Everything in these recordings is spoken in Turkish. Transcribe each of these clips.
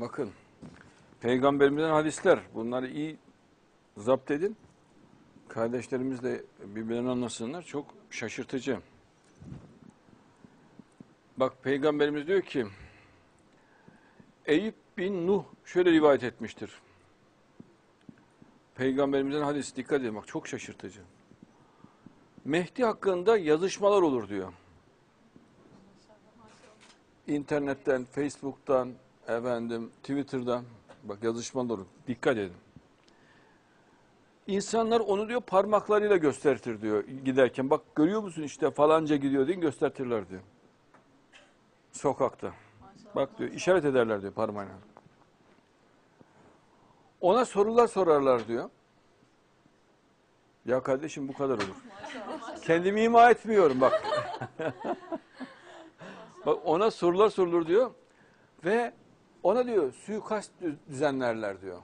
Bakın. Peygamberimizden hadisler. Bunları iyi zapt edin. Kardeşlerimiz de birbirlerini anlasınlar. Çok şaşırtıcı. Bak Peygamberimiz diyor ki Eyüp bin Nuh şöyle rivayet etmiştir. Peygamberimizden hadis dikkat edin bak çok şaşırtıcı. Mehdi hakkında yazışmalar olur diyor. İnternetten, Facebook'tan, efendim Twitter'dan bak yazışmalar olur. Dikkat edin. İnsanlar onu diyor parmaklarıyla göstertir diyor giderken. Bak görüyor musun işte falanca gidiyor diye göstertirler diyor. Sokakta. Bak diyor işaret ederler diyor parmağıyla. Ona sorular sorarlar diyor. Ya kardeşim bu kadar olur. Kendimi ima etmiyorum bak. bak ona sorular sorulur diyor. Ve ona diyor suikast dü- düzenlerler diyor.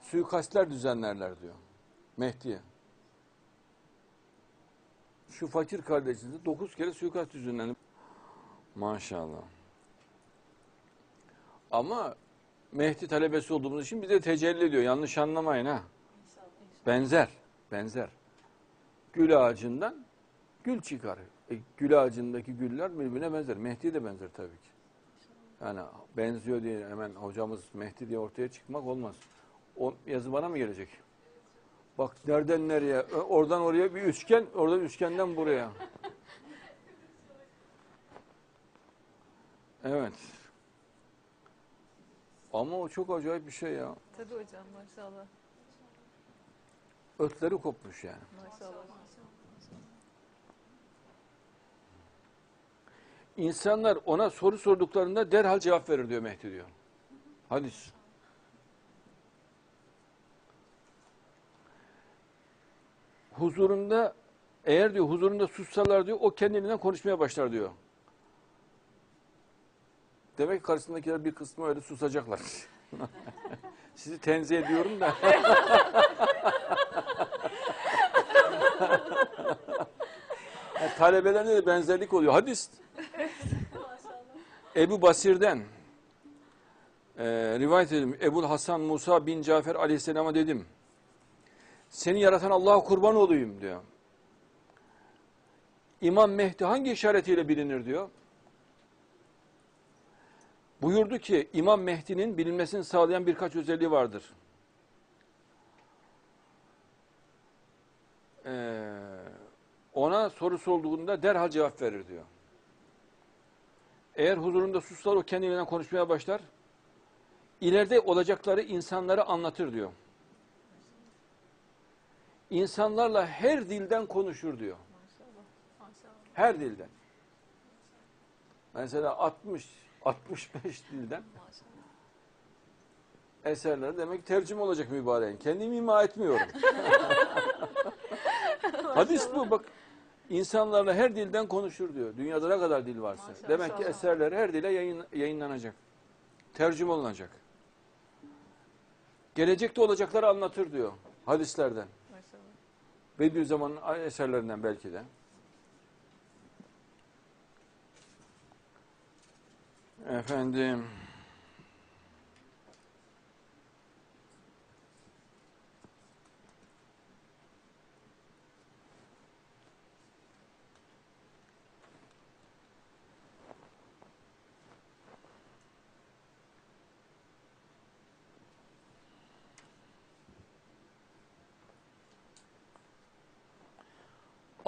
Suikastler düzenlerler diyor. Mehdi'ye. Şu fakir kardeşinize dokuz kere suikast düzenlendi. Maşallah. Ama Mehdi talebesi olduğumuz için bize tecelli ediyor. Yanlış anlamayın ha. Benzer, benzer. Gül ağacından gül çıkar. E, gül ağacındaki güller birbirine benzer. Mehdi de benzer tabii ki. Yani benziyor diye hemen hocamız Mehdi diye ortaya çıkmak olmaz. O yazı bana mı gelecek? Bak nereden nereye? Oradan oraya bir üçgen, oradan üçgenden buraya. Evet. Ama o çok acayip bir şey ya. Tabii hocam maşallah. Ötleri kopmuş yani. Maşallah. İnsanlar ona soru sorduklarında derhal cevap verir diyor Mehdi diyor. Hadis. Huzurunda eğer diyor huzurunda sussalar diyor o kendiliğinden konuşmaya başlar diyor. Demek ki karşısındakiler bir kısmı öyle susacaklar. Sizi tenzih ediyorum da. talebelerinde de benzerlik oluyor. Hadis. Ebu Basir'den e, rivayet edelim. Ebu Hasan Musa bin Cafer aleyhisselama dedim. Seni yaratan Allah'a kurban olayım diyor. İmam Mehdi hangi işaretiyle bilinir diyor. Buyurdu ki İmam Mehdi'nin bilinmesini sağlayan birkaç özelliği vardır. Ee, ona soru sorduğunda derhal cevap verir diyor. Eğer huzurunda suslar o kendinden konuşmaya başlar. İleride olacakları insanlara anlatır diyor. İnsanlarla her dilden konuşur diyor. Her dilden. Mesela 60 65 dilden eserler demek tercüme olacak mübareğin. Kendimi ima etmiyorum. Hadis bu bak. İnsanlarla her dilden konuşur diyor. Dünyada ne kadar dil varsa. Maşallah. Demek ki eserler her dile yayın, yayınlanacak. Tercüme olunacak. Gelecekte olacakları anlatır diyor hadislerden. Maşallah. Bediüzzaman'ın eserlerinden belki de. Efendim.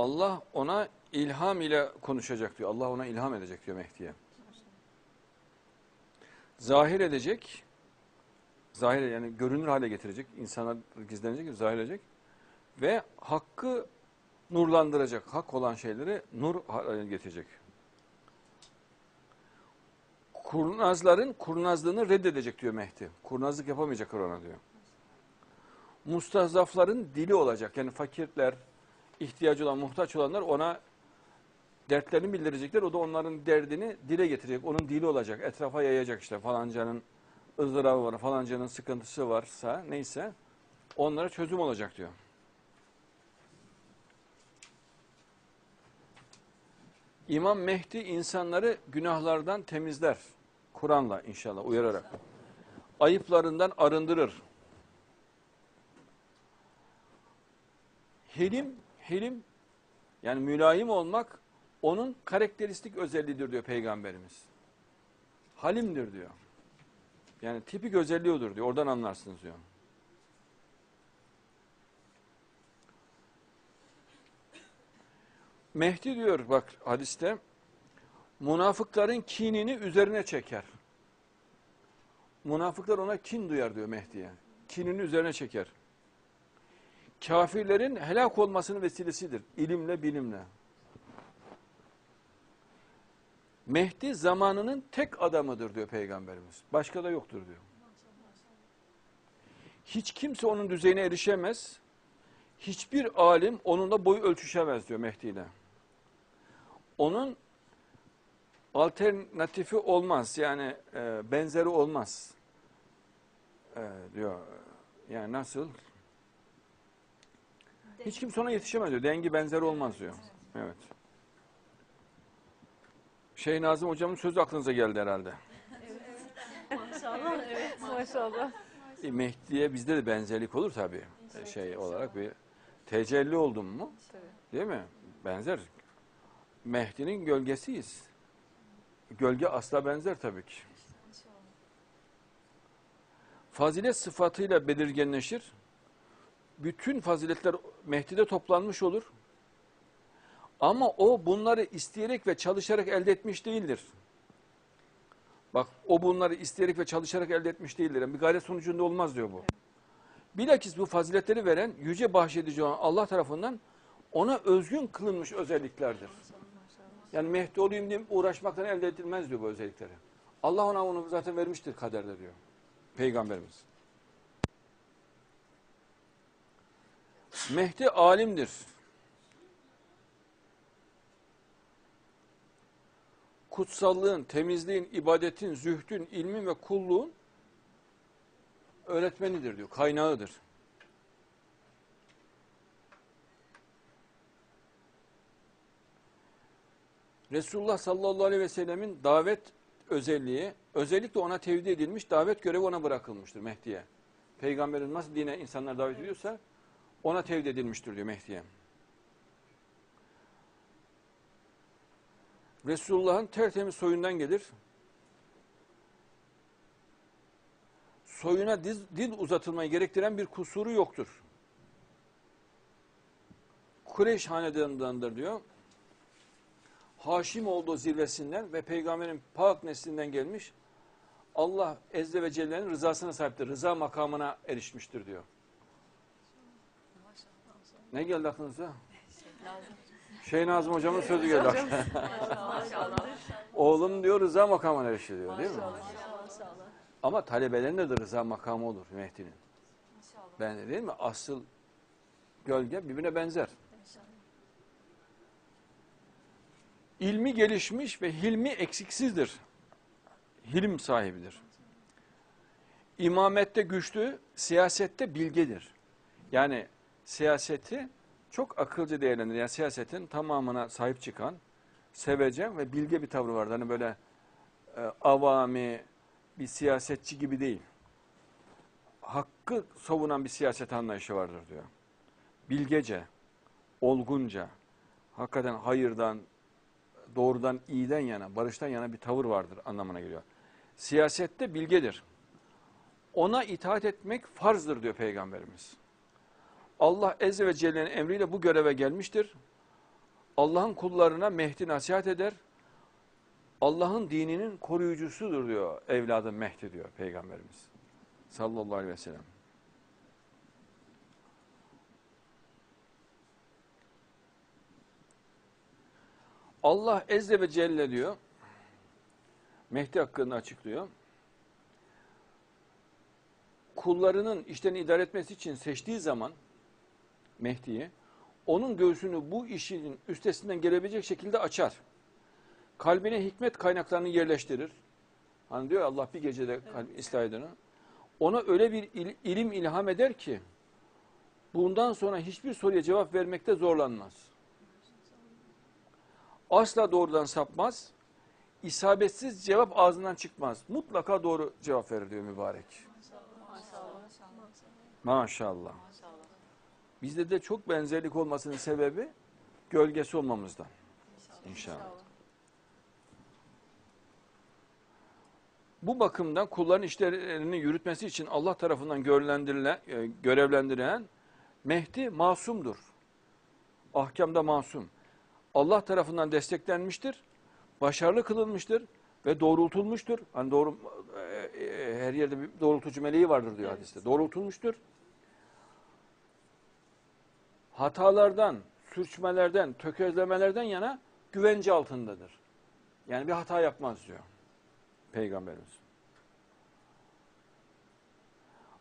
Allah ona ilham ile konuşacak diyor. Allah ona ilham edecek diyor Mehdi'ye. Zahir edecek. Zahir yani görünür hale getirecek. İnsanlar gizlenecek, zahir edecek. Ve hakkı nurlandıracak. Hak olan şeyleri nur haline getirecek. Kurnazların kurnazlığını reddedecek diyor Mehdi. Kurnazlık yapamayacaklar ona diyor. Mustazafların dili olacak. Yani fakirler, ihtiyacı olan, muhtaç olanlar ona dertlerini bildirecekler. O da onların derdini dile getirecek. Onun dili olacak. Etrafa yayacak işte falancanın ızdırabı var, falancanın sıkıntısı varsa neyse onlara çözüm olacak diyor. İmam Mehdi insanları günahlardan temizler. Kur'an'la inşallah uyararak. Ayıplarından arındırır. Hilim, hilim yani mülayim olmak onun karakteristik özelliğidir diyor Peygamberimiz. Halimdir diyor. Yani tipik özelliği odur diyor. Oradan anlarsınız diyor. Mehdi diyor bak hadiste münafıkların kinini üzerine çeker. Münafıklar ona kin duyar diyor Mehdi'ye. Kinini üzerine çeker. Kafirlerin helak olmasının vesilesidir. ilimle, bilimle. Mehdi zamanının tek adamıdır diyor Peygamberimiz. Başka da yoktur diyor. Hiç kimse onun düzeyine erişemez. Hiçbir alim onunla boy ölçüşemez diyor Mehdi ile. Onun alternatifi olmaz. Yani e, benzeri olmaz. E, diyor. Yani nasıl? Hiç kimse ona yetişemez diyor. Dengi benzeri olmaz diyor. Evet. Şey Nazım hocamın sözü aklınıza geldi herhalde. Maşallah. Evet maşallah. E, Mehdi'ye bizde de benzerlik olur tabii. E, şey olarak bir tecelli oldum mu? Tabii. Değil mi? Benzer. Mehdi'nin gölgesiyiz. Gölge asla benzer tabii ki. Fazilet sıfatıyla belirgenleşir. Bütün faziletler Mehdi'de toplanmış olur. Ama o bunları isteyerek ve çalışarak elde etmiş değildir. Bak o bunları isteyerek ve çalışarak elde etmiş değildir. Bir gayret sonucunda olmaz diyor bu. Bilakis bu faziletleri veren yüce bahşedici olan Allah tarafından ona özgün kılınmış özelliklerdir. Yani Mehdi olayım diye uğraşmaktan elde edilmez diyor bu özellikleri. Allah ona onu zaten vermiştir kaderde diyor. Peygamberimiz. Mehdi alimdir. Kutsallığın, temizliğin, ibadetin, zühdün, ilmin ve kulluğun öğretmenidir diyor, kaynağıdır. Resulullah sallallahu aleyhi ve sellemin davet özelliği, özellikle ona tevdi edilmiş, davet görevi ona bırakılmıştır Mehdi'ye. Peygamberin nasıl dine insanlar davet ediyorsa ona tevdi edilmiştir diyor Mehdi'ye. Resulullah'ın tertemiz soyundan gelir. Soyuna diz, dil uzatılmayı gerektiren bir kusuru yoktur. Kureyş hanedanındandır diyor. Haşim olduğu zirvesinden ve peygamberin pak neslinden gelmiş. Allah Ezze ve Celle'nin rızasına sahiptir. Rıza makamına erişmiştir diyor. Ne geldi aklınıza? Şey Nazım hocamın sözü geldi. Maşallah. Oğlum diyor rıza makamına erişti diyor değil mi? Ama talebelerinde de rıza makamı olur Mehdi'nin. Ben değil mi? Asıl gölge birbirine benzer. İlmi gelişmiş ve hilmi eksiksizdir. Hilim sahibidir. İmamette güçlü, siyasette bilgedir. Yani siyaseti çok akılcı değerlendirir. Yani siyasetin tamamına sahip çıkan, sevecen ve bilge bir tavrı vardır. Hani böyle e, avami bir siyasetçi gibi değil. Hakkı savunan bir siyaset anlayışı vardır diyor. Bilgece, olgunca, hakikaten hayırdan, doğrudan, iyiden yana, barıştan yana bir tavır vardır anlamına geliyor. Siyasette bilgedir. Ona itaat etmek farzdır diyor Peygamberimiz. Allah Ezze ve Celle'nin emriyle bu göreve gelmiştir. Allah'ın kullarına Mehdi nasihat eder. Allah'ın dininin koruyucusudur diyor evladım Mehdi diyor Peygamberimiz. Sallallahu aleyhi ve sellem. Allah Ezze ve Celle diyor, Mehdi hakkında açıklıyor. Kullarının işlerini idare etmesi için seçtiği zaman Mehdi'yi, onun göğsünü bu işin üstesinden gelebilecek şekilde açar. Kalbine hikmet kaynaklarını yerleştirir. Hani diyor Allah bir gecede kalbi ıslah eder. Ona öyle bir il- ilim ilham eder ki, bundan sonra hiçbir soruya cevap vermekte zorlanmaz. Asla doğrudan sapmaz. isabetsiz cevap ağzından çıkmaz. Mutlaka doğru cevap verir diyor mübarek. Maşallah. Maşallah. Bizde de çok benzerlik olmasının sebebi gölgesi olmamızdan. İnşallah. Bu bakımdan kulların işlerini yürütmesi için Allah tarafından görevlendirilen, e, görevlendirilen Mehdi masumdur. Ahkamda masum. Allah tarafından desteklenmiştir, başarılı kılınmıştır ve doğrultulmuştur. Hani doğru e, e, her yerde bir doğrultucu meleği vardır diyor Evet. hadiste. Doğrultulmuştur. Hatalardan, sürçmelerden, tökezlemelerden yana güvence altındadır. Yani bir hata yapmaz diyor Peygamberimiz.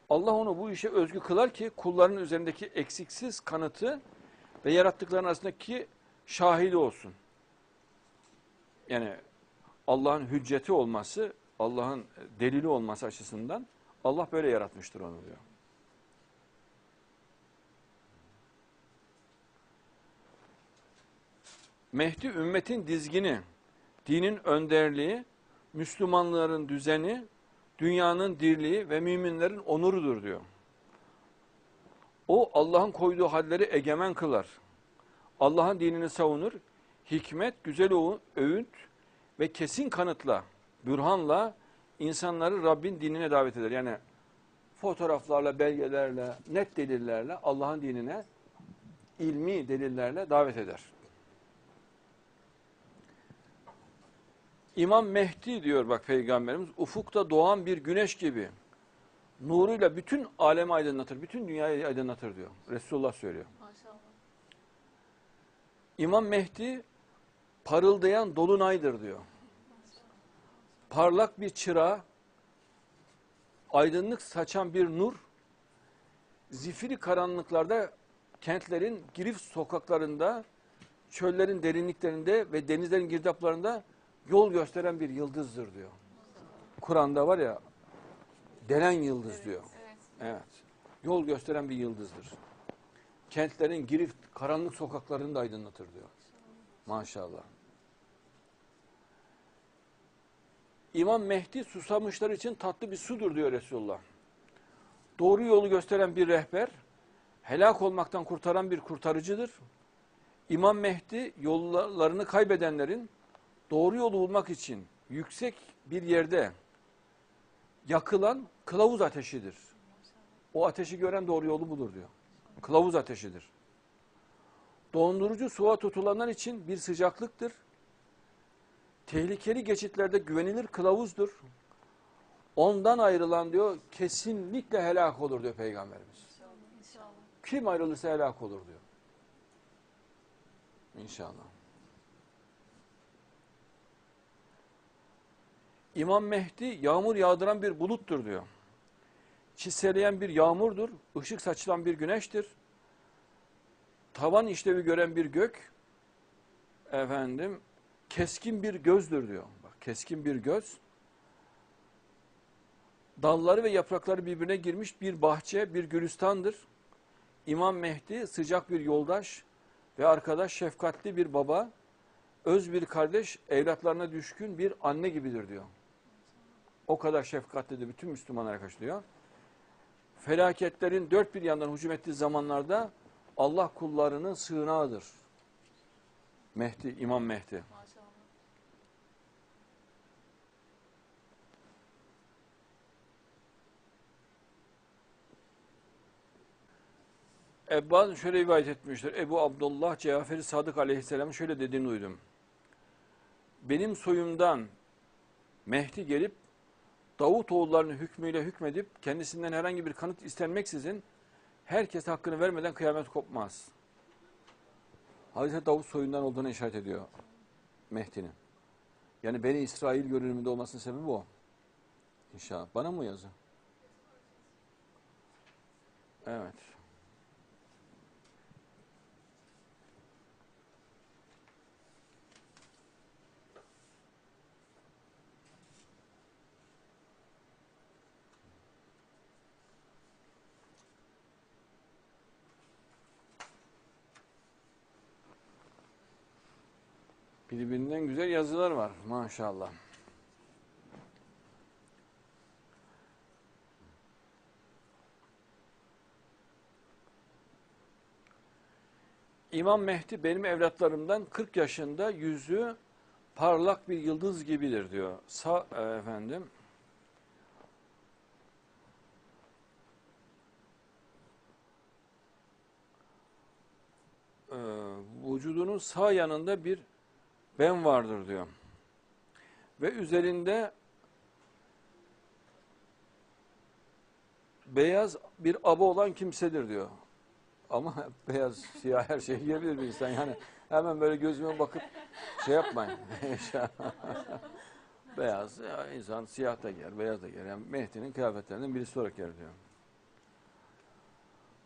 Allah onu bu işe özgü kılar ki kulların üzerindeki eksiksiz kanıtı ve yarattıkların arasındaki şahidi olsun. Yani Allah'ın hücceti olması, Allah'ın delili olması açısından Allah böyle yaratmıştır onu diyor. Mehdi ümmetin dizgini, dinin önderliği, Müslümanların düzeni, dünyanın dirliği ve müminlerin onurudur diyor. O Allah'ın koyduğu halleri egemen kılar. Allah'ın dinini savunur. Hikmet, güzel öğüt ve kesin kanıtla, bürhanla insanları Rabbin dinine davet eder. Yani fotoğraflarla, belgelerle, net delillerle Allah'ın dinine ilmi delillerle davet eder. İmam Mehdi diyor bak Peygamberimiz, ufukta doğan bir güneş gibi nuruyla bütün alemi aydınlatır, bütün dünyayı aydınlatır diyor. Resulullah söylüyor. Maşallah. İmam Mehdi parıldayan dolunaydır diyor. Parlak bir çıra, aydınlık saçan bir nur, zifiri karanlıklarda kentlerin girif sokaklarında, çöllerin derinliklerinde ve denizlerin girdaplarında yol gösteren bir yıldızdır diyor. Kur'an'da var ya, delen yıldız diyor. Evet. Yol gösteren bir yıldızdır. Kentlerin girif karanlık sokaklarını da aydınlatır diyor. Maşallah. İmam Mehdi susamışlar için tatlı bir sudur diyor Resulullah. Doğru yolu gösteren bir rehber, helak olmaktan kurtaran bir kurtarıcıdır. İmam Mehdi yollarını kaybedenlerin doğru yolu bulmak için yüksek bir yerde yakılan kılavuz ateşidir. O ateşi gören doğru yolu bulur diyor. Kılavuz ateşidir. Dondurucu suya tutulanlar için bir sıcaklıktır. Tehlikeli geçitlerde güvenilir kılavuzdur. Ondan ayrılan diyor kesinlikle helak olur diyor Peygamberimiz. İnşallah. Kim ayrılırsa helak olur diyor. İnşallah. İmam Mehdi yağmur yağdıran bir buluttur diyor. Çiseleyen bir yağmurdur, ışık saçılan bir güneştir. Tavan işlevi gören bir gök, efendim, keskin bir gözdür diyor. Bak, keskin bir göz. Dalları ve yaprakları birbirine girmiş bir bahçe, bir gülistandır. İmam Mehdi sıcak bir yoldaş ve arkadaş, şefkatli bir baba, öz bir kardeş, evlatlarına düşkün bir anne gibidir diyor. O kadar şefkatlidir bütün Müslümanlara karşı diyor. Felaketlerin dört bir yandan hücum ettiği zamanlarda Allah kullarının sığınağıdır. Mehdi, İmam Mehdi. Maşallah. Ebba'dan şöyle rivayet etmiştir. Ebu Abdullah Cafer-i Sadık Aleyhisselam'ın şöyle dediğini duydum. Benim soyumdan Mehdi gelip Davut oğullarının hükmüyle hükmedip kendisinden herhangi bir kanıt istenmeksizin herkes hakkını vermeden kıyamet kopmaz. Hazreti Davut soyundan olduğuna işaret ediyor Mehdi'nin. Yani Beni İsrail görünümünde olmasının sebebi o. İnşallah. Bana mı yazı? Evet. Birbirinden güzel yazılar var maşallah. İmam Mehdi benim evlatlarımdan 40 yaşında yüzü parlak bir yıldız gibidir diyor. Sa e, efendim. Ee, vücudunun sağ yanında bir ben vardır diyor. Ve üzerinde beyaz bir aba olan kimsedir diyor. Ama beyaz, siyah her şey giyebilir bir insan. Yani hemen böyle gözüme bakıp şey yapmayın. beyaz, ya insan siyah da giyer, beyaz da giyer. Yani Mehdi'nin kıyafetlerinden birisi olarak yer diyor.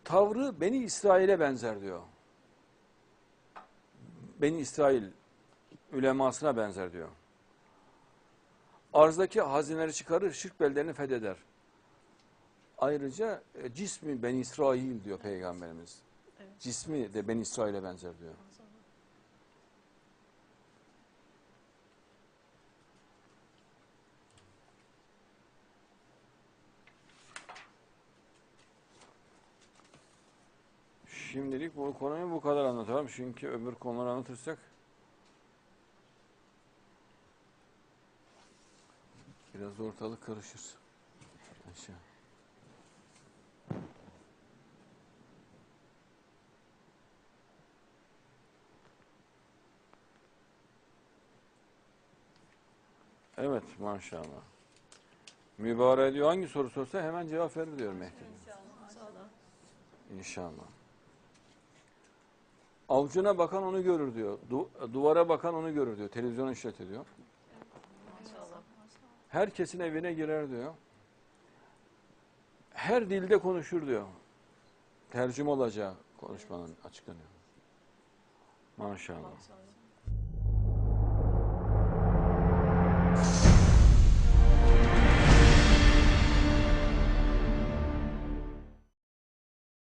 Tavrı Beni İsrail'e benzer diyor. Beni İsrail ülemasına benzer diyor. Arzdaki hazineleri çıkarır, şirk beldelerini fetheder. Ayrıca e, cismi Ben İsrail diyor Peygamberimiz. Evet. Cismi de Ben İsrail'e benzer diyor. Şimdilik bu konuyu bu kadar anlatalım. Çünkü öbür konuları anlatırsak biraz ortalık karışır. Aşağı. Evet maşallah. Mübarek diyor hangi soru sorsa hemen cevap verir diyor Mehdi. İnşallah. İnşallah. Avcuna bakan onu görür diyor. Du- duvara bakan onu görür diyor. Televizyon işletiyor. Herkesin evine girer diyor. Her dilde konuşur diyor. Tercüme olacağı konuşmanın açıklanıyor. Maşallah. İnşallah.